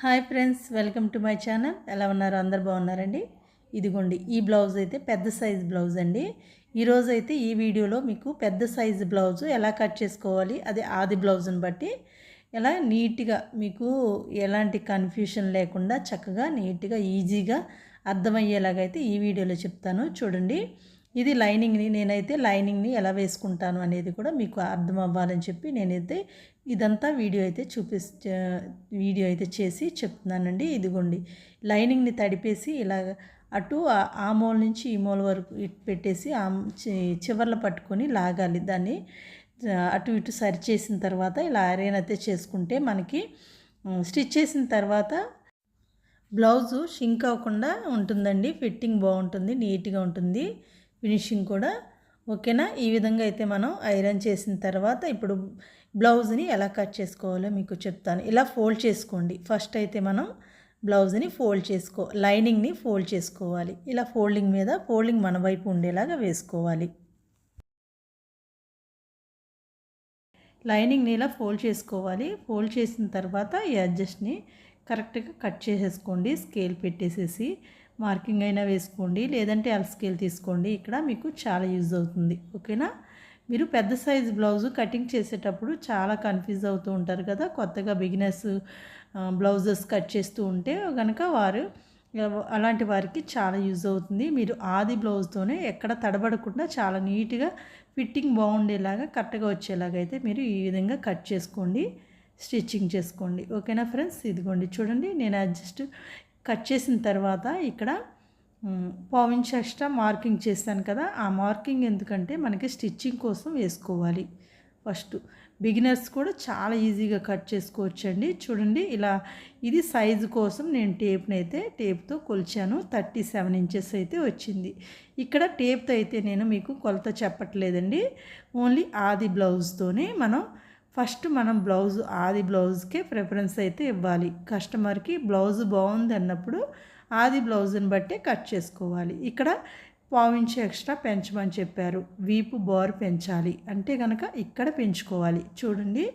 Hi friends welcome to my channel. ఎలా ఉన్నారు? అందరు బాగున్నారండి? ఇదిగోండి ఈ బ్లౌజ్ అయితే పెద్ద సైజ్ బ్లౌజ్ అండి. ఈరోజు అయితే ఈ వీడియోలో మీకు పెద్ద సైజ్ బ్లౌజ్ ఎలా కట్ చేసుకోవాలి అది ఆది బ్లౌజ్ని బట్టి ఎలా నీట్గా మీకు ఎలాంటి కన్ఫ్యూషన్ లేకుండా చక్కగా నీట్గా ఈజీగా అర్థమయ్యేలాగైతే ఈ వీడియోలో చెప్తాను. చూడండి ఇది లైనింగ్ని నేనైతే లైనింగ్ని ఎలా వేసుకుంటాను అనేది కూడా మీకు అర్థం అవ్వాలని చెప్పి నేనైతే ఇదంతా వీడియో అయితే చూపి వీడియో అయితే చేసి చెప్తున్నానండి. ఇదిగోండి. లైనింగ్ని తడిపేసి ఇలా అటు ఆ- మూల నుంచి ఈ మూల వరకు ఇటు పెట్టేసి ఆ చివర్లు పట్టుకొని లాగాలి. దాన్ని అటు ఇటు సరి చేసిన తర్వాత ఇలా ఐరన్ అయితే చేసుకుంటే మనకి స్టిచ్ చేసిన తర్వాత బ్లౌజు షింక్ అవ్వకుండా ఉంటుందండి. ఫిట్టింగ్ బాగుంటుంది నీట్గా ఉంటుంది. ఫినిషింగ్ కూడా. ఓకేనా? ఈ విధంగా అయితే మనం ఐరన్ చేసిన తర్వాత ఇప్పుడు బ్లౌజ్ని ఎలా కట్ చేసుకోవాలో మీకు చెప్తాను. ఇలా ఫోల్డ్ చేసుకోండి. ఫస్ట్ అయితే మనం బ్లౌజ్ని ఫోల్డ్ చేసుకో లైనింగ్ని ఫోల్డ్ చేసుకోవాలి. ఇలా ఫోల్డింగ్ మీద ఫోల్డింగ్ మన వైపు ఉండేలాగా వేసుకోవాలి. లైనింగ్ని ఇలా ఫోల్డ్ చేసుకోవాలి. ఫోల్డ్ చేసిన తర్వాత ఈ అడ్జస్ట్ని కరెక్ట్గా కట్ చేసేసుకోండి. స్కేల్ పెట్టేసేసి మార్కింగ్ అయినా వేసుకోండి. లేదంటే అల్ స్కేల్ తీసుకోండి. ఇక్కడ మీకు చాలా యూజ్ అవుతుంది. ఓకేనా? మీరు పెద్ద సైజ్ బ్లౌజ్ కటింగ్ చేసేటప్పుడు చాలా కన్ఫ్యూజ్ అవుతూ ఉంటారు కదా. కొత్తగా బిగినర్స్ బ్లౌజెస్ కట్ చేస్తూ ఉంటే కనుక వారు అలాంటి వారికి చాలా యూజ్ అవుతుంది. మీరు ఆది బ్లౌజ్తోనే ఎక్కడ తడబడకుండా చాలా నీట్గా ఫిట్టింగ్ బాగుండేలాగా కరెక్ట్గా వచ్చేలాగా అయితే మీరు ఈ విధంగా కట్ చేసుకోండి స్టిచ్చింగ్ చేసుకోండి. ఓకేనా ఫ్రెండ్స్? ఇదిగోండి చూడండి నేను జస్ట్ కట్ చేసిన తర్వాత ఇక్కడ పావించ్ ఎక్స్ట్రా మార్కింగ్ చేస్తాను కదా ఆ మార్కింగ్ ఎందుకంటే మనకి స్టిచ్చింగ్ కోసం వేసుకోవాలి ఫస్ట్. బిగినర్స్ కూడా చాలా ఈజీగా కట్ చేసుకోవచ్చండి. చూడండి ఇలా ఇది సైజు కోసం నేను టేప్ని అయితే టేప్తో కొలిచాను. థర్టీ సెవెన్ ఇంచెస్ అయితే వచ్చింది. ఇక్కడ టేప్తో అయితే నేను మీకు కొలత చెప్పట్లేదండి. ఓన్లీ ఆది బ్లౌజ్తోనే మనం ఫస్ట్ మనం బ్లౌజ్ ఆది బ్లౌజ్కే ప్రిఫరెన్స్ అయితే ఇవ్వాలి. కస్టమర్కి బ్లౌజ్ బాగుంది అన్నప్పుడు ఆది బ్లౌజ్ని బట్టే కట్ చేసుకోవాలి. ఇక్కడ పావించి ఎక్స్ట్రా పెంచమని చెప్పారు. వీపు బోర్ పెంచాలి. అంటే కనుక ఇక్కడ పెంచుకోవాలి. చూడండి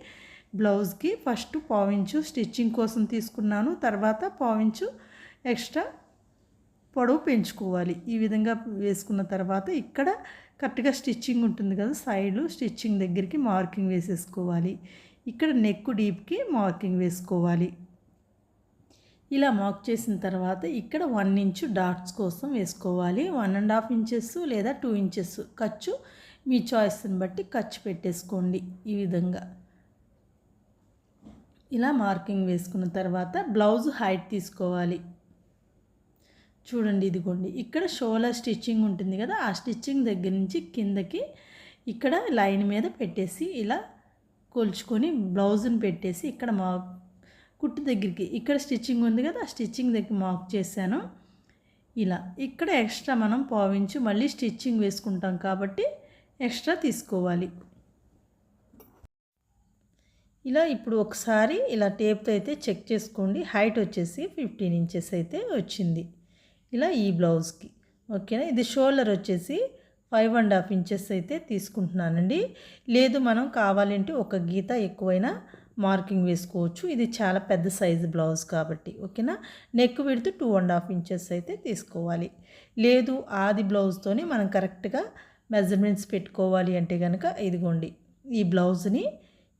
బ్లౌజ్కి ఫస్ట్ పావించు స్టిచ్చింగ్ కోసం తీసుకున్నాను. తర్వాత పావించు ఎక్స్ట్రా పొడవు పెంచుకోవాలి. ఈ విధంగా వేసుకున్న తర్వాత ఇక్కడ కరెక్ట్గా స్టిచ్చింగ్ ఉంటుంది కదా సైడ్ స్టిచ్చింగ్ దగ్గరికి మార్కింగ్ వేసేసుకోవాలి. ఇక్కడ నెక్ డీప్కి మార్కింగ్ వేసుకోవాలి. ఇలా మార్క్ చేసిన తర్వాత ఇక్కడ వన్ ఇంచు డాట్స్ కోసం వేసుకోవాలి. వన్ అండ్ హాఫ్ ఇంచెస్ లేదా టూ ఇంచెస్ ఖర్చు మీ చాయిస్ని బట్టి ఖర్చు పెట్టేసుకోండి ఈ విధంగా. ఇలా మార్కింగ్ వేసుకున్న తర్వాత బ్లౌజ్ హైట్ తీసుకోవాలి. చూడండి ఇదిగోండి. ఇక్కడ షోలా స్టిచ్చింగ్ ఉంటుంది కదా ఆ స్టిచ్చింగ్ దగ్గర నుంచి కిందకి ఇక్కడ లైన్ మీద పెట్టేసి ఇలా కొలుచుకొని బ్లౌజ్ని పెట్టేసి ఇక్కడ మా కుట్టు దగ్గరికి. ఇక్కడ స్టిచ్చింగ్ ఉంది కదా ఆ స్టిచ్చింగ్ దగ్గర మార్క్ చేశాను. ఇలా. ఇక్కడ ఎక్స్ట్రా మనం పావించి మళ్ళీ స్టిచ్చింగ్ వేసుకుంటాం కాబట్టి ఎక్స్ట్రా తీసుకోవాలి. ఇలా ఇప్పుడు ఒకసారి ఇలా టేప్తో అయితే చెక్ చేసుకోండి. హైట్ వచ్చేసి ఫిఫ్టీన్ ఇంచెస్ అయితే వచ్చింది. ఇలా ఈ బ్లౌజ్కి. ఓకేనా? ఇది షోల్డర్ వచ్చేసి ఫైవ్ అండ్ హాఫ్ ఇంచెస్ అయితే తీసుకుంటున్నానండి. లేదు మనం కావాలంటే ఒక గీత ఎక్కువైనా మార్కింగ్ వేసుకోవచ్చు. ఇది చాలా పెద్ద సైజు బ్లౌజ్ కాబట్టి ఓకేనా? నెక్ విడుతూ టూ అండ్ హాఫ్ ఇంచెస్ అయితే తీసుకోవాలి. లేదు ఆది బ్లౌజ్తోనే మనం కరెక్ట్గా మెజర్మెంట్స్ పెట్టుకోవాలి అంటే కనుక ఇదిగోండి ఈ బ్లౌజ్ని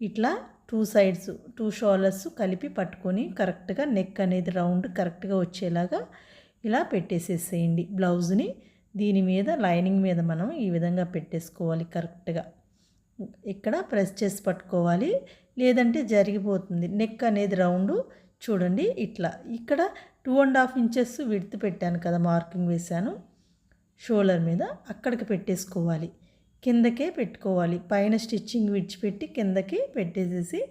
ఇట్లా టూ సైడ్స్ టూ షోల్డర్స్ కలిపి పట్టుకొని కరెక్ట్గా నెక్ అనేది రౌండ్ కరెక్ట్గా వచ్చేలాగా ఇలా పెట్టేసేసేయండి. బ్లౌజ్ని దీని మీద లైనింగ్ మీద మనం ఈ విధంగా పెట్టేసుకోవాలి కరెక్ట్గా. ఇక్కడ ప్రెస్ చేసి పట్టుకోవాలి. లేదంటే జరిగిపోతుంది. నెక్ అనేది రౌండ్. చూడండి ఇట్లా. ఇక్కడ two and half inches width పెట్టాను కదా మార్కింగ్ వేశాను. షోల్డర్ మీద అక్కడికి పెట్టేసుకోవాలి. కిందకే పెట్టుకోవాలి. పైన స్టిచ్చింగ్ విడిచిపెట్టి కిందకి పెట్టేసేసి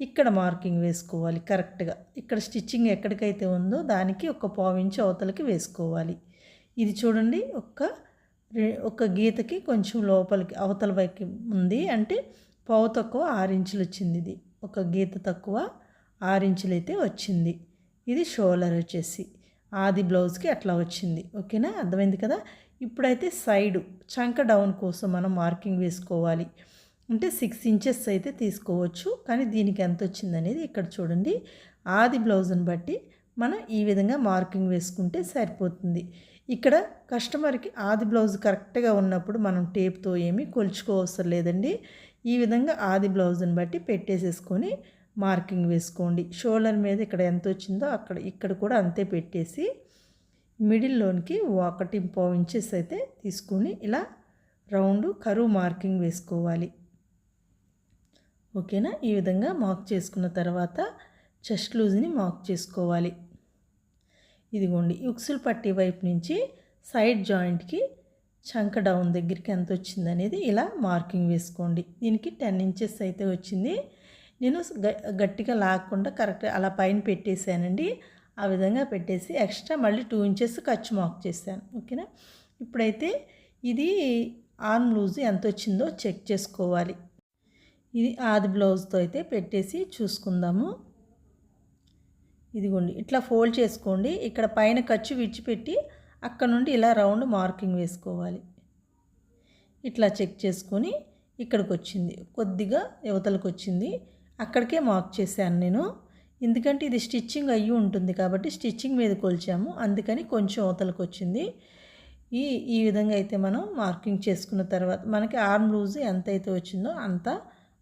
ఇక్కడ మార్కింగ్ వేసుకోవాలి కరెక్ట్గా. ఇక్కడ స్టిచ్చింగ్ ఎక్కడికైతే ఉందో దానికి ఒక పావు ఇంచు అవతలకి వేసుకోవాలి. ఇది చూడండి ఒక్క ఒక గీతకి కొంచెం లోపలికి అవతల వైపు ఉంది అంటే పావు తక్కువ ఆరించులు వచ్చింది ఇది. ఒక గీత తక్కువ ఆరు అయితే వచ్చింది. ఇది షోలర్ వచ్చేసి. ఆది బ్లౌజ్కి అట్లా వచ్చింది. ఓకేనా? అర్థమైంది కదా? ఇప్పుడైతే సైడు చంక డౌన్ కోసం మనం మార్కింగ్ వేసుకోవాలి. అంటే సిక్స్ ఇంచెస్ అయితే తీసుకోవచ్చు. కానీ దీనికి ఎంత వచ్చింది అనేది ఇక్కడ చూడండి. ఆది బ్లౌజ్ని బట్టి మనం ఈ విధంగా మార్కింగ్ వేసుకుంటే సరిపోతుంది. ఇక్కడ కస్టమర్కి ఆది బ్లౌజ్ కరెక్ట్గా ఉన్నప్పుడు మనం టేప్తో ఏమీ కొలుచుకోవసరం లేదండి. ఈ విధంగా ఆది బ్లౌజ్ని బట్టి పెట్టేసేసుకొని మార్కింగ్ వేసుకోండి. షోల్డర్ మీద ఇక్కడ ఎంత వచ్చిందో అక్కడ ఇక్కడ కూడా అంతే పెట్టేసి మిడిల్లోనికి ఒకటి పావు ఇంచెస్ అయితే తీసుకొని ఇలా రౌండ్ కరువు మార్కింగ్ వేసుకోవాలి. ఓకేనా? ఈ విధంగా మార్క్ చేసుకున్న తర్వాత చెస్ట్ లూజ్ని మార్క్ చేసుకోవాలి. ఇదిగోండి ఉక్సులు పట్టి వైపు నుంచి సైడ్ జాయింట్కి చంక డౌన్ దగ్గరికి ఎంత వచ్చింది అనేది ఇలా మార్కింగ్ వేసుకోండి. దీనికి టెన్ ఇంచెస్ అయితే వచ్చింది. నేను గట్టిగా లాగకుండా కరెక్ట్ అలా పైన పెట్టేశానండి. ఆ విధంగా పెట్టేసి ఎక్స్ట్రా మళ్ళీ టూ ఇంచెస్ ఖర్చు మార్క్ చేశాను. ఓకేనా? ఇప్పుడైతే ఇది ఆర్మ్ లూజ్ ఎంత వచ్చిందో చెక్ చేసుకోవాలి. ఇది ఆది బ్లౌజ్తో అయితే పెట్టేసి చూసుకుందాము. ఇదిగోండి ఇట్లా ఫోల్డ్ చేసుకోండి. ఇక్కడ పైన ఖర్చు విడిచిపెట్టి అక్కడ నుండి ఇలా రౌండ్ మార్కింగ్ వేసుకోవాలి. ఇట్లా చెక్ చేసుకొని ఇక్కడికి వచ్చింది. కొద్దిగా యువతలకు వచ్చింది. అక్కడికే మార్క్ చేశాను నేను. ఎందుకంటే ఇది స్టిచ్చింగ్ అయ్యి ఉంటుంది కాబట్టి స్టిచ్చింగ్ మీద కొలిచాము. అందుకని కొంచెం అవతలకు వచ్చింది. ఈ ఈ విధంగా అయితే మనం మార్కింగ్ చేసుకున్న తర్వాత మనకి ఆర్మ్ లూజ్ ఎంత అయితే వచ్చిందో అంత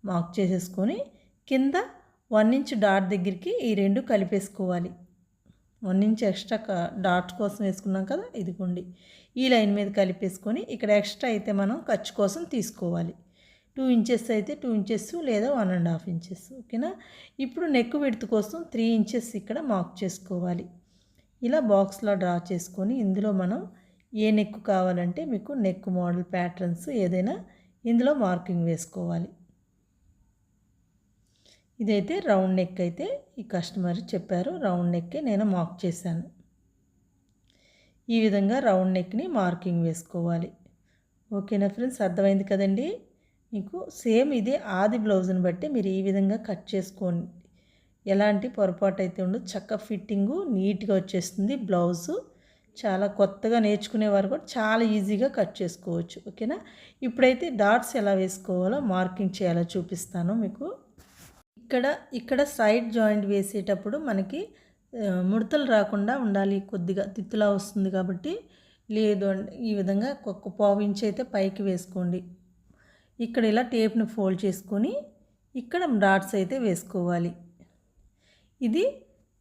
మార్క్ చేసేసుకొని కింద వన్ ఇంచ్ డాట్ దగ్గరికి ఈ రెండు కలిపేసుకోవాలి. వన్ ఇంచ్ ఎక్స్ట్రా డాట్ కోసం వేసుకున్నాం కదా ఇదిగోండి ఈ లైన్ మీద కలిపేసుకొని ఇక్కడ ఎక్స్ట్రా అయితే మనం ఖర్చు కోసం తీసుకోవాలి. టూ ఇంచెస్ అయితే టూ ఇంచెస్ లేదా వన్ అండ్ హాఫ్ ఇంచెస్ ఓకేనా? ఇప్పుడు నెక్ విడ్త్ కోసం త్రీ ఇంచెస్ ఇక్కడ మార్క్ చేసుకోవాలి. ఇలా బాక్స్లో డ్రా చేసుకొని ఇందులో మనం ఏ నెక్ కావాలంటే మీకు నెక్ మోడల్ ప్యాటర్న్స్ ఏదైనా ఇందులో మార్కింగ్ వేసుకోవాలి. ఇదైతే రౌండ్ నెక్ అయితే ఈ కస్టమర్ చెప్పారు. రౌండ్ నెక్కే నేను మార్క్ చేశాను. ఈ విధంగా రౌండ్ నెక్ని మార్కింగ్ వేసుకోవాలి. ఓకేనా ఫ్రెండ్స్? అర్థమైంది కదండి? మీకు సేమ్ ఇదే ఆది బ్లౌజ్ని బట్టి మీరు ఈ విధంగా కట్ చేసుకోండి. ఎలాంటి పొరపాటు అయితే ఉండదు. చక్క ఫిట్టింగు నీట్గా వచ్చేస్తుంది బ్లౌజు. చాలా కొత్తగా నేర్చుకునేవారు కూడా చాలా ఈజీగా కట్ చేసుకోవచ్చు. ఓకేనా? ఇప్పుడైతే డాట్స్ ఎలా వేసుకోవాలో మార్కింగ్ చేయాలో చూపిస్తాను మీకు. ఇక్కడ ఇక్కడ సైడ్ జాయింట్ వేసేటప్పుడు మనకి ముడతలు రాకుండా ఉండాలి కొద్దిగా. తిత్తులా వస్తుంది కాబట్టి లేదు ఈ విధంగా ఒక్క పావు ఇంచ్ అయితే పైకి వేసుకోండి. ఇక్కడ ఇలా టేప్ని ఫోల్డ్ చేసుకొని ఇక్కడ డాట్స్ అయితే వేసుకోవాలి. ఇది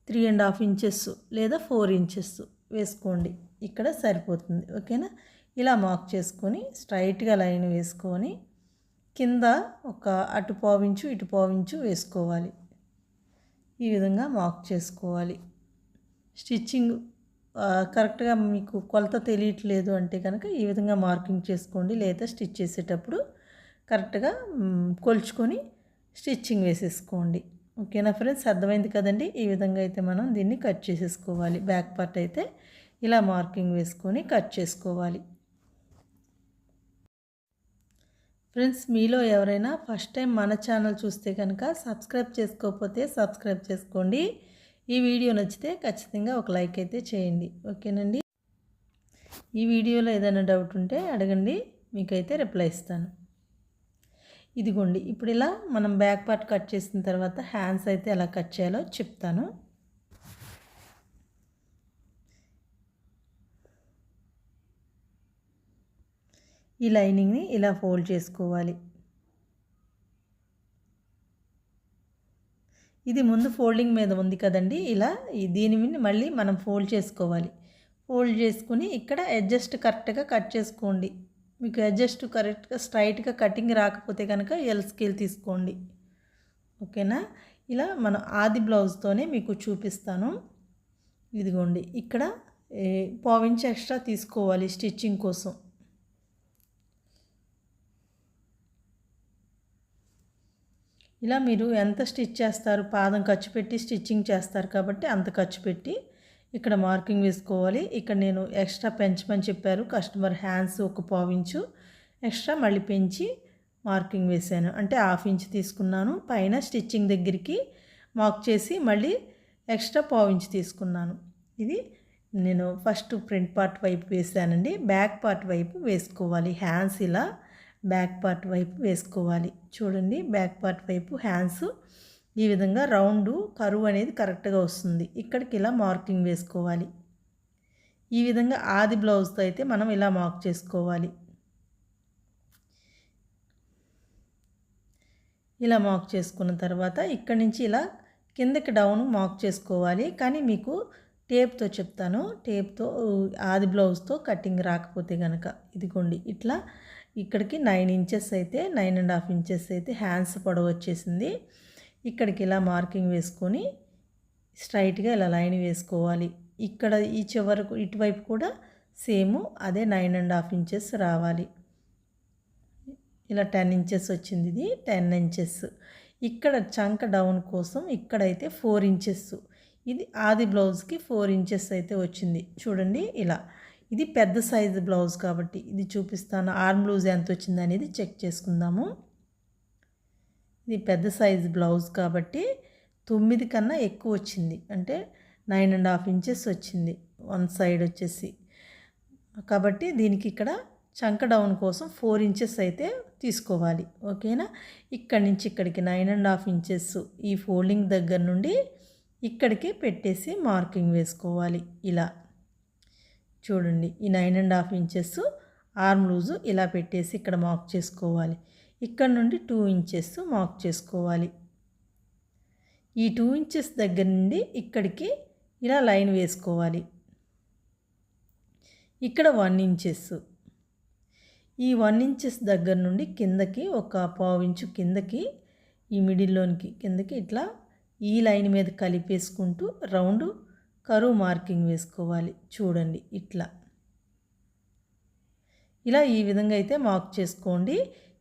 త్రీ అండ్ హాఫ్ ఇంచెస్ లేదా ఫోర్ ఇంచెస్ వేసుకోండి. ఇక్కడ సరిపోతుంది. ఓకేనా? ఇలా మార్క్ చేసుకొని స్ట్రైట్గా లైన్ వేసుకొని కింద ఒక అటు పావించు ఇటు పావించు వేసుకోవాలి. ఈ విధంగా మార్క్ చేసుకోవాలి. స్టిచ్చింగ్ కరెక్ట్గా మీకు కొలత తెలియట్లేదు అంటే కనుక ఈ విధంగా మార్కింగ్ చేసుకోండి. లేదా స్టిచ్ చేసేటప్పుడు కరెక్ట్గా కొలుచుకొని స్టిచ్చింగ్ వేసేసుకోండి. ఓకేనా ఫ్రెండ్స్? అర్థమైంది కదండి? ఈ విధంగా అయితే మనం దీన్ని కట్ చేసేసుకోవాలి. బ్యాక్ పార్ట్ అయితే ఇలా మార్కింగ్ వేసుకొని కట్ చేసుకోవాలి. ఫ్రెండ్స్ మీలో ఎవరైనా ఫస్ట్ టైం మన ఛానల్ చూస్తే కనుక సబ్స్క్రైబ్ చేసుకోకపోతే సబ్స్క్రైబ్ చేసుకోండి. ఈ వీడియో నచ్చితే ఖచ్చితంగా ఒక లైక్ అయితే చేయండి. ఓకేనండి? ఈ వీడియోలో ఏదైనా డౌట్ ఉంటే అడగండి మీకైతే రిప్లై ఇస్తాను. ఇదిగోండి ఇప్పుడు ఇలా మనం బ్యాక్ పార్ట్ కట్ చేసిన తర్వాత హ్యాండ్స్ అయితే ఎలా కట్ చేయాలో చెప్తాను. ఈ లైనింగ్ని ఇలా ఫోల్డ్ చేసుకోవాలి. ఇది ముందు ఫోల్డింగ్ మీద ఉంది కదండి ఇలా దీని మీద మళ్ళీ మనం ఫోల్డ్ చేసుకోవాలి. ఫోల్డ్ చేసుకుని ఇక్కడ అడ్జస్ట్ కరెక్ట్గా కట్ చేసుకోండి. మీకు అడ్జస్ట్ కరెక్ట్గా స్ట్రైట్గా కటింగ్ రాకపోతే కనుక ఎల్ స్కేల్ తీసుకోండి. ఓకేనా? ఇలా మన ఆది బ్లౌజ్తోనే మీకు చూపిస్తాను. ఇదిగోండి ఇక్కడ పావించి ఎక్స్ట్రా తీసుకోవాలి స్టిచ్చింగ్ కోసం. ఇలా మీరు ఎంత స్టిచ్ చేస్తారు? పాదం ఖర్చు పెట్టి స్టిచ్చింగ్ చేస్తారు కాబట్టి అంత ఖర్చు పెట్టి ఇక్కడ మార్కింగ్ వేసుకోవాలి. ఇక్కడ నేను ఎక్స్ట్రా పెంచమని చెప్పారు. కస్టమర్ హ్యాండ్స్ ఒక పావించు ఎక్స్ట్రా మళ్ళీ పెంచి మార్కింగ్ వేసాను అంటే హాఫ్ ఇంచ్ తీసుకున్నాను. పైన స్టిచ్చింగ్ దగ్గరికి మార్క్ చేసి మళ్ళీ ఎక్స్ట్రా పావించి తీసుకున్నాను. ఇది నేను ఫస్ట్ ఫ్రంట్ పార్ట్ వైపు వేసానండి బ్యాక్ పార్ట్ వైపు వేసుకోవాలి. హ్యాండ్స్ ఇలా బ్యాక్ పార్ట్ వైపు వేసుకోవాలి. చూడండి బ్యాక్ పార్ట్ వైపు హ్యాండ్స్ ఈ విధంగా రౌండ్ కరువు అనేది కరెక్ట్గా వస్తుంది. ఇక్కడికి ఇలా మార్కింగ్ వేసుకోవాలి. ఈ విధంగా ఆది బ్లౌజ్తో అయితే మనం ఇలా మార్క్ చేసుకోవాలి. ఇలా మార్క్ చేసుకున్న తర్వాత ఇక్కడి నుంచి ఇలా కిందకి డౌన్ మార్క్ చేసుకోవాలి. కానీ మీకు టేప్తో చెప్తాను. టేప్తో ఆది బ్లౌజ్తో కటింగ్ రాకపోతే కనుక ఇదిగోండి ఇట్లా ఇక్కడికి నైన్ ఇంచెస్ అయితే నైన్ అండ్ హాఫ్ ఇంచెస్ అయితే హ్యాండ్స్ పొడవు వచ్చేసింది. ఇక్కడికి ఇలా మార్కింగ్ వేసుకొని స్ట్రైట్గా ఇలా లైన్ వేసుకోవాలి. ఇక్కడ ఈ చివరకు ఇటువైపు కూడా సేమ్ అదే నైన్ అండ్ హాఫ్ ఇంచెస్ రావాలి. ఇలా టెన్ ఇంచెస్ వచ్చింది ఇది టెన్ ఇంచెస్. ఇక్కడ చంక డౌన్ కోసం ఇక్కడైతే ఫోర్ ఇంచెస్. ఇది ఆది బ్లౌజ్కి ఫోర్ ఇంచెస్ అయితే వచ్చింది. చూడండి ఇలా. ఇది పెద్ద సైజు బ్లౌజ్ కాబట్టి ఇది చూపిస్తాను. ఆర్మ్ బ్లౌజ్ ఎంత వచ్చింది అనేది చెక్ చేసుకుందాము. ఇది పెద్ద సైజు బ్లౌజ్ కాబట్టి తొమ్మిది కన్నా ఎక్కువ వచ్చింది. అంటే నైన్ అండ్ హాఫ్ ఇంచెస్ వచ్చింది. వన్ సైడ్ వచ్చేసి. కాబట్టి దీనికి ఇక్కడ చంక డౌన్ కోసం ఫోర్ ఇంచెస్ అయితే తీసుకోవాలి. ఓకేనా? ఇక్కడి నుంచి ఇక్కడికి నైన్ అండ్ హాఫ్ ఇంచెస్ ఈ ఫోల్డింగ్ దగ్గర నుండి ఇక్కడికి పెట్టేసి మార్కింగ్ వేసుకోవాలి. ఇలా. చూడండి ఈ nine and half inches arm loose ఇలా పెట్టేసి ఇక్కడ మార్క్ చేసుకోవాలి. ఇక్కడ నుండి టూ ఇంచెస్ మార్క్ చేసుకోవాలి. ఈ టూ ఇంచెస్ దగ్గర నుండి ఇక్కడికి ఇలా లైన్ వేసుకోవాలి. ఇక్కడ వన్ ఇంచెస్. ఈ వన్ ఇంచెస్ దగ్గర నుండి కిందకి ఒక పావు ఇంచు కిందకి ఈ మిడిల్లోనికి కిందకి ఇట్లా ఈ లైన్ మీద కలిపేసుకుంటూ రౌండ్ కరువు మార్కింగ్ వేసుకోవాలి. చూడండి ఇట్లా. ఇలా ఈ విధంగా అయితే మార్క్ చేసుకోండి.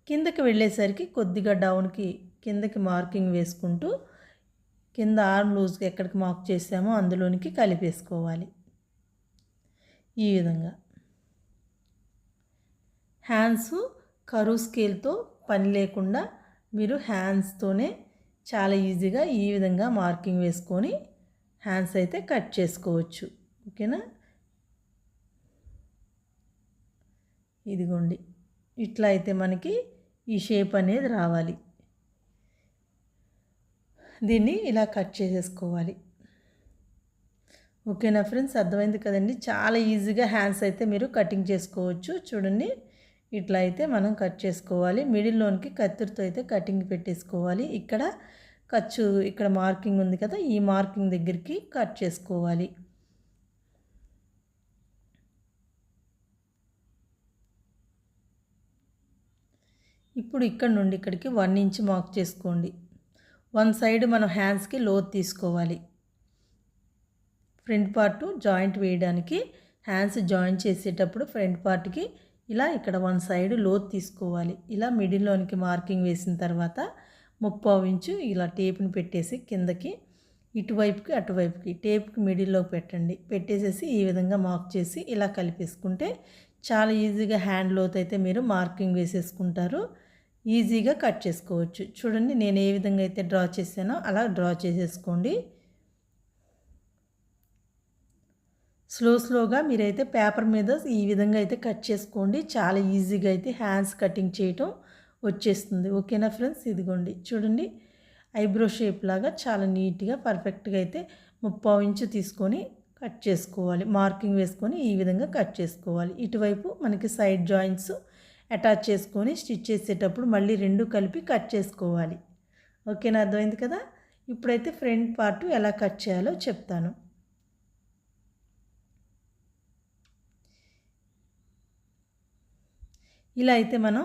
కిందకి వెళ్ళేసరికి కొద్దిగా డౌన్కి కిందకి మార్కింగ్ వేసుకుంటూ కింద ఆర్మ్ లూజ్కి ఎక్కడికి మార్క్ చేసామో అందులోనికి కలిపేసుకోవాలి. ఈ విధంగా. హ్యాండ్స్ కరువు స్కేల్తో పని లేకుండా మీరు హ్యాండ్స్తోనే చాలా ఈజీగా ఈ విధంగా మార్కింగ్ వేసుకొని హ్యాండ్స్ అయితే కట్ చేసుకోవచ్చు. ఓకేనా? ఇదిగోండి. ఇట్లా అయితే మనకి ఈ షేప్ అనేది రావాలి. దీన్ని ఇలా కట్ చేసేసుకోవాలి. ఓకేనా ఫ్రెండ్స్? అర్థమైంది కదండి? చాలా ఈజీగా హ్యాండ్స్ అయితే మీరు కటింగ్ చేసుకోవచ్చు. చూడండి. ఇట్లా అయితే మనం కట్ చేసుకోవాలి. మిడిల్లోనికి కత్తిరితో అయితే కటింగ్ పెట్టేసుకోవాలి. ఇక్కడ ఖర్చు ఇక్కడ మార్కింగ్ ఉంది కదా ఈ మార్కింగ్ దగ్గరికి కట్ చేసుకోవాలి. ఇప్పుడు ఇక్కడ నుండి ఇక్కడికి వన్ ఇంచ్ మార్క్ చేసుకోండి. వన్ సైడ్ మనం హ్యాండ్స్కి లోత్ తీసుకోవాలి. ఫ్రంట్ పార్ట్ జాయింట్ వేయడానికి హ్యాండ్స్ జాయింట్ చేసేటప్పుడు ఫ్రంట్ పార్ట్కి ఇలా ఇక్కడ వన్ సైడ్ లోత్ తీసుకోవాలి. ఇలా మిడిల్లోనికి మార్కింగ్ వేసిన తర్వాత ముప్పావు ఇంచు ఇలా టేప్ని పెట్టేసి కిందకి ఇటువైపుకి అటువైపుకి టేప్కి మిడిల్లో పెట్టండి. పెట్టేసేసి ఈ విధంగా మార్క్ చేసి ఇలా కలిపేసుకుంటే చాలా ఈజీగా హ్యాండ్ లోత్ అయితే మీరు మార్కింగ్ వేసేసుకుంటారు. ఈజీగా కట్ చేసుకోవచ్చు. చూడండి నేను ఏ విధంగా అయితే డ్రా చేశానో అలా డ్రా చేసేసుకోండి. స్లో స్లోగా మీరైతే పేపర్ మీద ఈ విధంగా అయితే కట్ చేసుకోండి. చాలా ఈజీగా అయితే హ్యాండ్స్ కటింగ్ చేయటం వచ్చేస్తుంది. ఓకేనా ఫ్రెండ్స్? ఇదిగోండి. చూడండి. ఐబ్రో షేప్ లాగా చాలా నీట్గా పర్ఫెక్ట్గా అయితే ముప్పావు ఇంచు తీసుకొని కట్ చేసుకోవాలి. మార్కింగ్ వేసుకొని ఈ విధంగా కట్ చేసుకోవాలి. ఇటువైపు మనకి సైడ్ జాయింట్స్ అటాచ్ చేసుకొని స్టిచ్ చేసేటప్పుడు మళ్ళీ రెండు కలిపి కట్ చేసుకోవాలి. ఓకేనా? అర్థమైంది కదా? ఇప్పుడైతే ఫ్రంట్ పార్ట్ ఎలా కట్ చేయాలో చెప్తాను. ఇలా అయితే మనం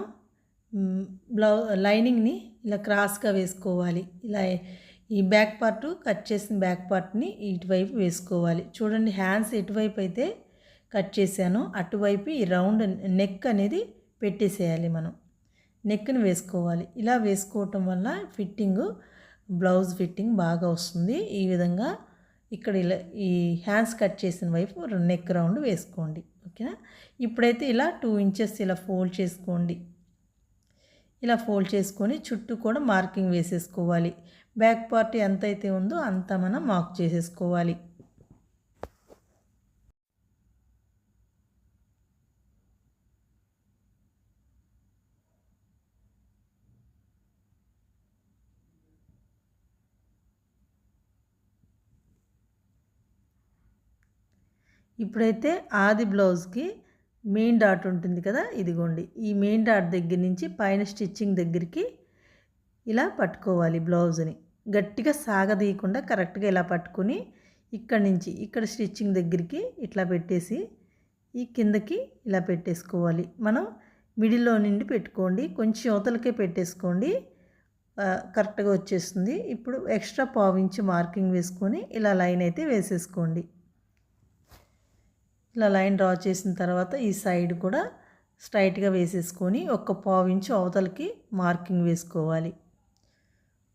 బ్లౌ లైనింగ్ని ఇలా క్రాస్గా వేసుకోవాలి. ఇలా ఈ బ్యాక్ పార్ట్ కట్ చేసిన బ్యాక్ పార్ట్ని ఇటువైపు వేసుకోవాలి. చూడండి హ్యాండ్స్ ఎటువైపు అయితే కట్ చేశాను అటువైపు ఈ రౌండ్ నెక్ అనేది పెట్టేసేయాలి మనం. నెక్ని వేసుకోవాలి. ఇలా వేసుకోవటం వల్ల ఫిట్టింగ్ బ్లౌజ్ ఫిట్టింగ్ బాగా వస్తుంది. ఈ విధంగా ఇక్కడ ఇలా ఈ హ్యాండ్స్ కట్ చేసిన వైపు నెక్ రౌండ్ వేసుకోండి. ఓకేనా? ఇప్పుడైతే ఇలా టూ ఇంచెస్ ఇలా ఫోల్డ్ చేసుకోండి. ఇలా ఫోల్డ్ చేసుకొని చుట్టూ కూడా మార్కింగ్ వేసేసుకోవాలి. బ్యాక్ పార్ట్ ఎంతైతే ఉందో అంత మనం మార్క్ చేసేసుకోవాలి. ఇప్పుడైతే ఆది బ్లౌజ్కి మెయిన్ డాట్ ఉంటుంది కదా ఇదిగోండి. ఈ మెయిన్ డాట్ దగ్గర నుంచి పైన స్టిచ్చింగ్ దగ్గరికి ఇలా పట్టుకోవాలి బ్లౌజ్ని. గట్టిగా సాగదీయకుండా కరెక్ట్గా ఇలా పట్టుకుని ఇక్కడ నుంచి ఇక్కడ స్టిచ్చింగ్ దగ్గరికి ఇట్లా పెట్టేసి ఈ కిందకి ఇలా పెట్టేసుకోవాలి. మనం మిడిల్లో నుండి పెట్టుకోండి. కొంచెం అవతలకే పెట్టేసుకోండి. కరెక్ట్గా వచ్చేస్తుంది. ఇప్పుడు ఎక్స్ట్రా పావించి మార్కింగ్ వేసుకొని ఇలా లైన్ అయితే వేసేసుకోండి. ఇలా లైన్ డ్రా చేసిన తర్వాత ఈ సైడ్ కూడా స్ట్రైట్గా వేసేసుకొని ఒక పావు ఇంచు అవతలకి మార్కింగ్ వేసుకోవాలి.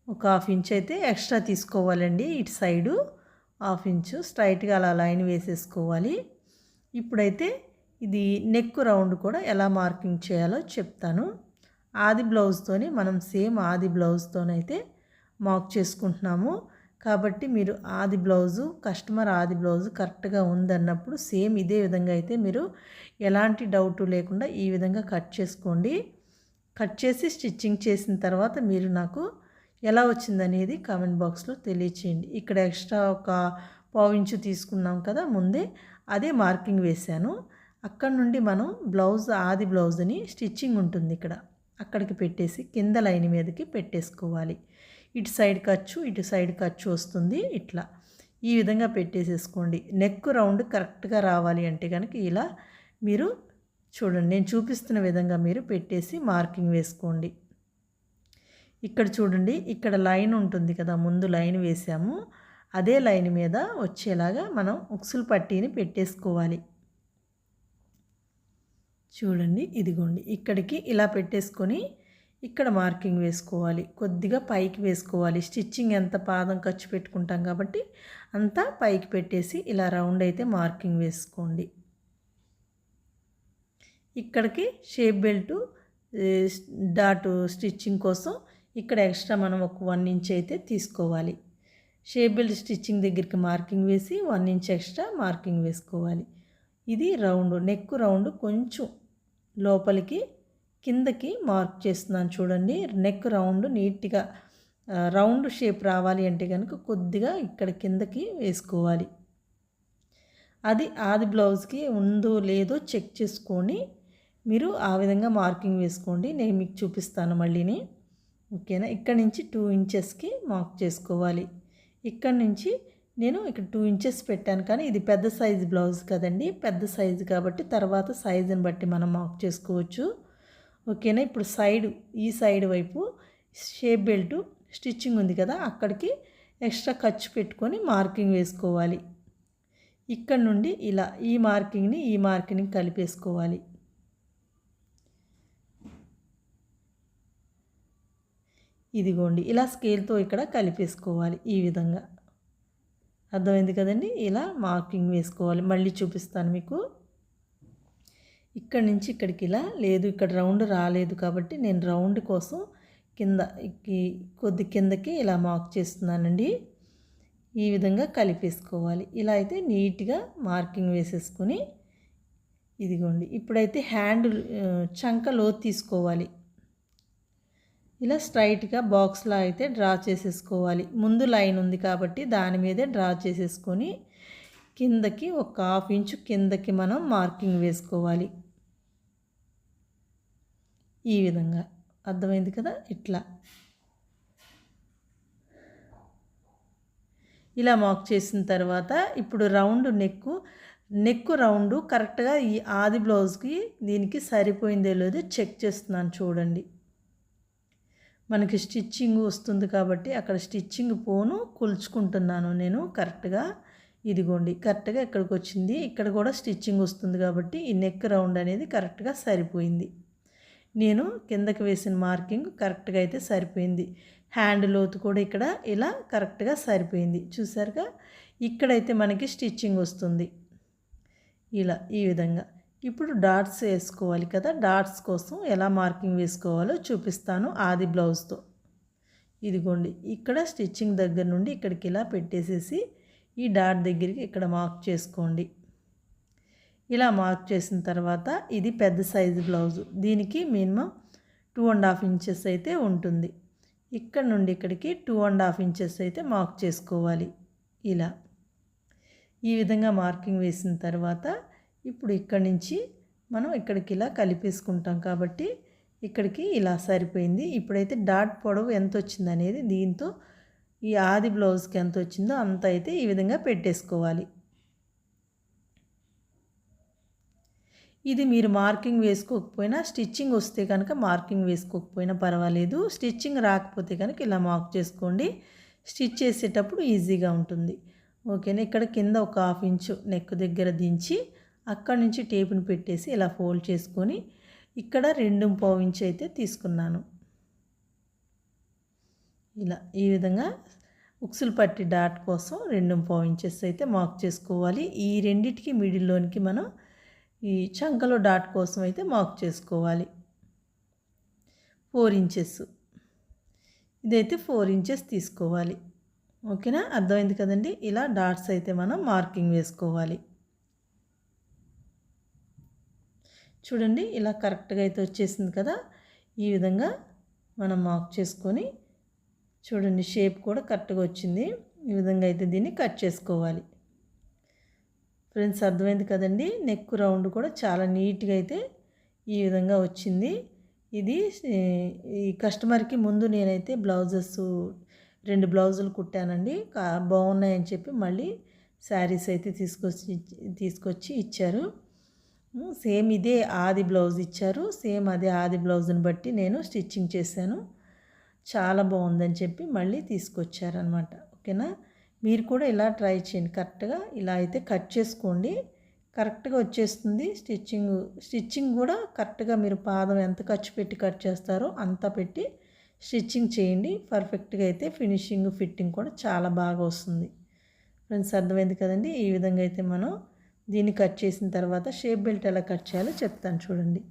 ఒక హాఫ్ ఇంచ్ అయితే ఎక్స్ట్రా తీసుకోవాలండి ఇటు సైడు. హాఫ్ ఇంచు స్ట్రైట్గా అలా లైన్ వేసేసుకోవాలి. ఇప్పుడైతే ఇది నెక్ రౌండ్ కూడా ఎలా మార్కింగ్ చేయాలో చెప్తాను. ఆది బ్లౌజ్తోని మనం సేమ్ ఆది బ్లౌజ్తోనైతే మార్క్ చేసుకుంటున్నాము. కాబట్టి మీరు ఆది బ్లౌజు కస్టమర్ ఆది బ్లౌజు కరెక్ట్గా ఉందన్నప్పుడు సేమ్ ఇదే విధంగా అయితే మీరు ఎలాంటి డౌట్ లేకుండా ఈ విధంగా కట్ చేసుకోండి. కట్ చేసి స్టిచ్చింగ్ చేసిన తర్వాత మీరు నాకు ఎలా వచ్చిందనేది కామెంట్ బాక్స్లో తెలియచేయండి. ఇక్కడ ఎక్స్ట్రా ఒక పావించు తీసుకున్నాం కదా ముందే అదే మార్కింగ్ వేశాను. అక్కడ నుండి మనం బ్లౌజ్ ఆది బ్లౌజ్ని స్టిచ్చింగ్ ఉంటుంది ఇక్కడ. అక్కడికి పెట్టేసి కింద లైన్ మీదకి పెట్టేసుకోవాలి. ఇటు సైడ్ ఖర్చు ఇటు సైడ్ ఖర్చు వస్తుంది ఇట్లా. ఈ విధంగా పెట్టేసేసుకోండి. నెక్ రౌండ్ కరెక్ట్గా రావాలి అంటే కనుక ఇలా మీరు చూడండి. నేను చూపిస్తున్న విధంగా మీరు పెట్టేసి మార్కింగ్ వేసుకోండి. ఇక్కడ చూడండి ఇక్కడ లైన్ ఉంటుంది కదా ముందు లైన్ వేసాము. అదే లైన్ మీద వచ్చేలాగా మనం ఉక్సులు పట్టీని పెట్టేసుకోవాలి. చూడండి ఇదిగోండి. ఇక్కడికి ఇలా పెట్టేసుకొని ఇక్కడ మార్కింగ్ వేసుకోవాలి కొద్దిగా పైకి వేసుకోవాలి. స్టిచ్చింగ్ ఎంత పాదం ఖర్చు పెట్టుకుంటాం కాబట్టి అంతా పైకి పెట్టేసి ఇలా రౌండ్ అయితే మార్కింగ్ వేసుకోండి. ఇక్కడికి షేప్ బెల్ట్ డాట్ స్టిచ్చింగ్ కోసం ఇక్కడ ఎక్స్ట్రా మనం ఒక వన్ ఇంచ్ అయితే తీసుకోవాలి. షేప్ బెల్ట్ స్టిచ్చింగ్ దగ్గరికి మార్కింగ్ వేసి వన్ ఇంచ్ ఎక్స్ట్రా మార్కింగ్ వేసుకోవాలి. ఇది రౌండ్ నెక్ రౌండ్ కొంచెం లోపలికి కిందకి మార్క్ చేస్తున్నాను చూడండి. నెక్ రౌండ్ నీట్గా రౌండ్ షేప్ రావాలి అంటే కనుక కొద్దిగా ఇక్కడ కిందకి వేసుకోవాలి. అది ఆది బ్లౌజ్కి ఉందో లేదో చెక్ చేసుకొని మీరు ఆ విధంగా మార్కింగ్ వేసుకోండి. నేను మీకు చూపిస్తాను మళ్ళీని. ఓకేనా? ఇక్కడ నుంచి టూ ఇంచెస్కి మార్క్ చేసుకోవాలి. ఇక్కడ నుంచి నేను ఇక్కడ టూ ఇంచెస్ పెట్టాను కానీ ఇది పెద్ద సైజు బ్లౌజ్ కదండి. పెద్ద సైజు కాబట్టి తర్వాత సైజుని బట్టి మనం మార్క్ చేసుకోవచ్చు. ఓకేనా? ఇప్పుడు సైడ్ ఈ సైడ్ వైపు షేప్ బెల్ట్ స్టిచ్చింగ్ ఉంది కదా అక్కడికి ఎక్స్ట్రా ఖర్చు పెట్టుకొని మార్కింగ్ వేసుకోవాలి. ఇక్కడ నుండి ఇలా ఈ మార్కింగ్ని ఈ మార్కింగ్ కలిపేసుకోవాలి. ఇదిగోండి ఇలా స్కేల్తో ఇక్కడ కలిపేసుకోవాలి ఈ విధంగా. అర్థమైంది కదండి? ఇలా మార్కింగ్ వేసుకోవాలి. మళ్ళీ చూపిస్తాను మీకు. ఇక్కడ నుంచి ఇక్కడికి ఇలా లేదు ఇక్కడ రౌండ్ రాలేదు కాబట్టి నేను రౌండ్ కోసం కింద కొద్ది కిందకి ఇలా మార్క్ చేస్తున్నానండి. ఈ విధంగా కలిపేసుకోవాలి. ఇలా అయితే నీట్గా మార్కింగ్ వేసేసుకొని ఇదిగోండి. ఇప్పుడైతే హ్యాండ్ చంక లోతు తీసుకోవాలి. ఇలా స్ట్రైట్గా బాక్స్లా అయితే డ్రా చేసేసుకోవాలి. ముందు లైన్ ఉంది కాబట్టి దాని మీదే డ్రా చేసేసుకొని కిందకి ఒక హాఫ్ ఇంచు కిందకి మనం మార్కింగ్ వేసుకోవాలి. ఈ విధంగా. అర్థమైంది కదా? ఇట్లా. ఇలా మార్క్ చేసిన తర్వాత ఇప్పుడు రౌండ్ నెక్కు నెక్ రౌండ్ కరెక్ట్గా ఈ ఆది బ్లౌజ్కి దీనికి సరిపోయిందో లేదో చెక్ చేస్తున్నాను చూడండి. మనకి స్టిచ్చింగ్ వస్తుంది కాబట్టి అక్కడ స్టిచ్చింగ్ పోను కొలుచుకుంటున్నాను నేను కరెక్ట్గా. ఇదిగోండి కరెక్ట్గా ఇక్కడికి వచ్చింది. ఇక్కడ కూడా స్టిచ్చింగ్ వస్తుంది కాబట్టి ఈ నెక్ రౌండ్ అనేది కరెక్ట్గా సరిపోయింది. నేను కిందకి వేసిన మార్కింగ్ కరెక్ట్గా అయితే సరిపోయింది. హ్యాండ్ లోతు కూడా ఇక్కడ ఇలా కరెక్ట్గా సరిపోయింది. చూసారుగా? ఇక్కడైతే మనకి స్టిచ్చింగ్ వస్తుంది. ఇలా ఈ విధంగా. ఇప్పుడు డాట్స్ వేసుకోవాలి కదా? డాట్స్ కోసం ఎలా మార్కింగ్ వేసుకోవాలో చూపిస్తాను ఆది బ్లౌజ్తో. ఇదిగోండి ఇక్కడ స్టిచ్చింగ్ దగ్గర నుండి ఇక్కడికి ఇలా పెట్టేసేసి ఈ డాట్ దగ్గరికి ఇక్కడ మార్క్ చేసుకోండి. ఇలా మార్క్ చేసిన తర్వాత ఇది పెద్ద సైజు బ్లౌజు. దీనికి minimum two and half inches అయితే ఉంటుంది. ఇక్కడ నుండి ఇక్కడికి టూ అండ్ హాఫ్ ఇంచెస్ అయితే మార్క్ చేసుకోవాలి. ఇలా. ఈ విధంగా మార్కింగ్ వేసిన తర్వాత ఇప్పుడు ఇక్కడి నుంచి మనం ఇక్కడికి ఇలా కలిపేసుకుంటాం కాబట్టి ఇక్కడికి ఇలా సరిపోయింది. ఇప్పుడైతే డాట్ పొడవు ఎంత వచ్చింది అనేది దీంతో ఈ ఆది బ్లౌజ్కి ఎంత వచ్చిందో అంత అయితే ఈ విధంగా పెట్టేసుకోవాలి. ఇది మీరు మార్కింగ్ వేసుకోకపోయినా స్టిచ్చింగ్ వస్తే కనుక మార్కింగ్ వేసుకోకపోయినా పర్వాలేదు. స్టిచ్చింగ్ రాకపోతే కనుక ఇలా మార్క్ చేసుకోండి. స్టిచ్ చేసేటప్పుడు ఈజీగా ఉంటుంది. ఓకేనా? ఇక్కడ కింద ఒక హాఫ్ ఇంచు నెక్ దగ్గర దించి అక్కడ నుంచి టేపును పెట్టేసి ఇలా ఫోల్డ్ చేసుకొని ఇక్కడ రెండు పావు ఇంచు అయితే తీసుకున్నాను. ఇలా ఈ విధంగా ఉక్సులు పట్టి డాట్ కోసం రెండు పావు ఇంచెస్ అయితే మార్క్ చేసుకోవాలి. ఈ రెండిటికి మిడిల్లోనికి మనం ఈ చంకలో డాట్ కోసం అయితే మార్క్ చేసుకోవాలి. Four inches. ఇదైతే ఫోర్ ఇంచెస్ తీసుకోవాలి. ఓకేనా? అర్థమైంది కదండి? ఇలా డాట్స్ అయితే మనం మార్కింగ్ వేసుకోవాలి. చూడండి ఇలా కరెక్ట్గా అయితే వచ్చేసింది కదా? ఈ విధంగా మనం మార్క్ చేసుకొని చూడండి షేప్ కూడా కరెక్ట్గా వచ్చింది. ఈ విధంగా అయితే దీన్ని కట్ చేసుకోవాలి. ఫ్రెండ్స్ అర్థమైంది కదండి? నెక్ రౌండ్ కూడా చాలా నీట్గా అయితే ఈ విధంగా వచ్చింది. ఇది ఈ కస్టమర్కి ముందు నేనైతే బ్లౌజెస్ రెండు బ్లౌజులు కుట్టానండి. బాగున్నాయని చెప్పి మళ్ళీ శారీస్ అయితే తీసుకొచ్చి తీసుకొచ్చి ఇచ్చారు. సేమ్ ఇదే ఆది బ్లౌజ్ ఇచ్చారు. సేమ్ అదే ఆది బ్లౌజ్ని బట్టి నేను స్టిచ్చింగ్ చేశాను. చాలా బాగుందని చెప్పి మళ్ళీ తీసుకొచ్చారనమాట ఓకేనా? మీరు కూడా ఇలా ట్రై చేయండి. కరెక్ట్గా ఇలా అయితే కట్ చేసుకోండి. కరెక్ట్గా వచ్చేస్తుంది. స్టిచ్చింగ్ స్టిచ్చింగ్ కూడా కరెక్ట్గా మీరు పాదం ఎంత ఖర్చు పెట్టి కట్ చేస్తారో అంత పెట్టి స్టిచ్చింగ్ చేయండి. పర్ఫెక్ట్గా అయితే ఫినిషింగ్ ఫిట్టింగ్ కూడా చాలా బాగా వస్తుంది. ఫ్రెండ్స్ అర్థమైంది కదండి? ఈ విధంగా అయితే మనం దీన్ని కట్ చేసిన తర్వాత షేప్ బెల్ట్ ఎలా కట్ చేయాలో చెప్తాను చూడండి.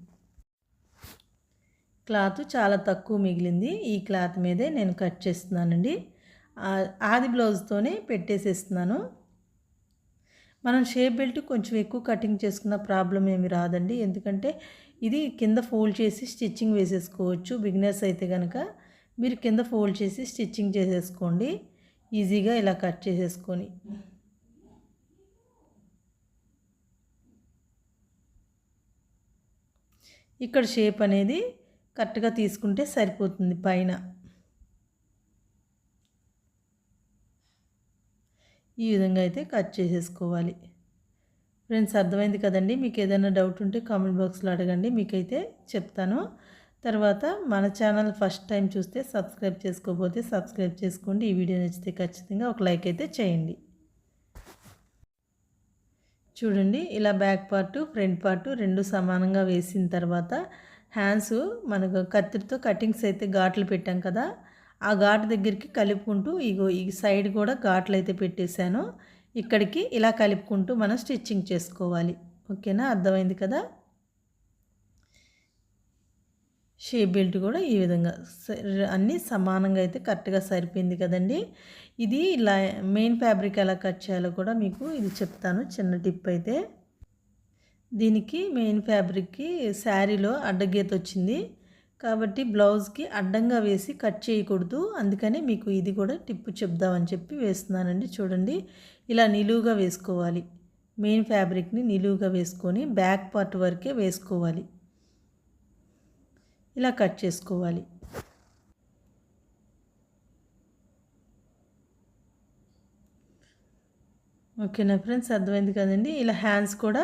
క్లాత్ చాలా తక్కువ మిగిలింది. ఈ క్లాత్ మీదే నేను కట్ చేస్తున్నానండి. ఆది బ్లౌజ్తోనే పెట్టేసేస్తున్నాను. మనం షేప్ బెల్ట్ కొంచెం ఎక్కువ కటింగ్ చేసుకున్న ప్రాబ్లం ఏమి రాదండి. ఎందుకంటే ఇది కింద ఫోల్డ్ చేసి స్టిచ్చింగ్ వేసేసుకోవచ్చు. బిగినర్స్ అయితే కనుక మీరు కింద ఫోల్డ్ చేసి స్టిచ్చింగ్ చేసేసుకోండి. ఈజీగా ఇలా కట్ చేసేసుకొని. ఇక్కడ షేప్ అనేది కరెక్ట్గా తీసుకుంటే సరిపోతుంది పైన. ఈ విధంగా అయితే కట్ చేసేసుకోవాలి. ఫ్రెండ్స్ అర్థమైంది కదండి? మీకు ఏదైనా డౌట్ ఉంటే కామెంట్ బాక్స్లో అడగండి మీకైతే చెప్తాను. తర్వాత మన ఛానల్ ఫస్ట్ టైం చూస్తే సబ్స్క్రైబ్ చేసుకోకపోతే సబ్స్క్రైబ్ చేసుకోండి. ఈ వీడియో నచ్చితే ఖచ్చితంగా ఒక లైక్ అయితే చేయండి. చూడండి ఇలా బ్యాక్ పార్ట్ ఫ్రంట్ పార్ట్ రెండు సమానంగా వేసిన తర్వాత హ్యాండ్స్ మనకు కత్తిరితో కటింగ్స్ అయితే ఘాట్లు పెట్టాం కదా? ఆ ఘాటు దగ్గరికి కలుపుకుంటూ ఇగో ఈ సైడ్ కూడా ఘాట్లు అయితే పెట్టేశాను. ఇక్కడికి ఇలా కలుపుకుంటూ మనం స్టిచ్చింగ్ చేసుకోవాలి. ఓకేనా? అర్థమైంది కదా? షేప్ బెల్ట్ కూడా ఈ విధంగా అన్నీ సమానంగా అయితే కరెక్ట్గా సరిపోయింది కదండి. ఇది ఇలా మెయిన్ ఫ్యాబ్రిక్ ఎలా కట్ చేయాలో కూడా మీకు ఇది చెప్తాను. చిన్న టిప్ అయితే. దీనికి మెయిన్ ఫ్యాబ్రిక్కి శారీలో అడ్డగీత వచ్చింది. కాబట్టి బ్లౌజ్కి అడ్డంగా వేసి కట్ చేయకూడదు. అందుకని మీకు ఇది కూడా టిప్పు చెప్దామని చెప్పి వేస్తున్నానండి. చూడండి ఇలా నిలువుగా వేసుకోవాలి. మెయిన్ ఫ్యాబ్రిక్ని నిలువుగా వేసుకొని బ్యాక్ పార్ట్ వరకే వేసుకోవాలి. ఇలా కట్ చేసుకోవాలి. ఓకేనా ఫ్రెండ్స్? అర్థమైంది కదండి. ఇలా హ్యాండ్స్ కూడా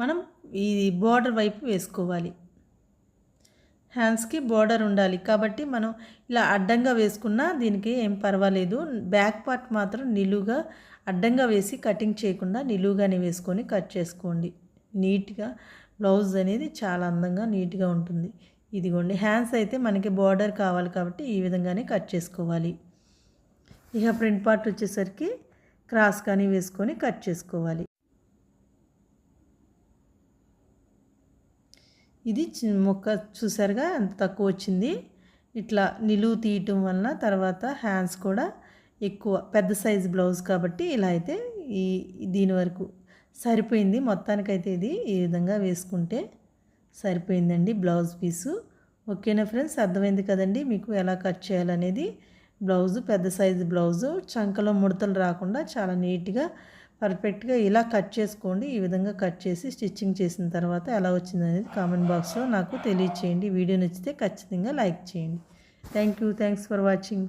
మనం ఈ బార్డర్ వైపు వేసుకోవాలి. హ్యాండ్స్కి బోర్డర్ ఉండాలి. కాబట్టి మనం ఇలా అడ్డంగా వేసుకున్నా దీనికి ఏం పర్వాలేదు. బ్యాక్ పార్ట్ మాత్రం నిలువుగా అడ్డంగా వేసి కటింగ్ చేయకుండా నిలువుగానే వేసుకొని కట్ చేసుకోండి. నీట్గా బ్లౌజ్ అనేది చాలా అందంగా నీట్గా ఉంటుంది. ఇదిగోండి హ్యాండ్స్ అయితే మనకి బోర్డర్ కావాలి కాబట్టి ఈ విధంగానే కట్ చేసుకోవాలి. ఇక ప్రింట్ పార్ట్ వచ్చేసరికి క్రాస్ కానీ వేసుకొని కట్ చేసుకోవాలి. ఇది మొక్క చూసారుగా ఎంత తక్కువ వచ్చింది. ఇట్లా నిలువు తీయటం వలన తర్వాత హ్యాండ్స్ కూడా ఎక్కువ పెద్ద సైజ్ బ్లౌజ్ కాబట్టి ఇలా అయితే ఈ దీని వరకు సరిపోయింది. మొత్తానికైతే ఇది ఈ విధంగా వేసుకుంటే సరిపోయిందండి బ్లౌజ్ పీసు. ఓకేనా ఫ్రెండ్స్? అర్థమైంది కదండి మీకు ఎలా కట్ చేయాలనేది. బ్లౌజు పెద్ద సైజు బ్లౌజు చంకలో ముడతలు రాకుండా చాలా నీట్గా పర్ఫెక్ట్గా ఇలా కట్ చేసుకోండి. ఈ విధంగా కట్ చేసి స్టిచ్చింగ్ చేసిన తర్వాత ఎలా వచ్చింది అనేది కామెంట్ బాక్స్లో నాకు తెలియచేయండి. వీడియో నచ్చితే ఖచ్చితంగా లైక్ చేయండి. Thank you thanks for watching.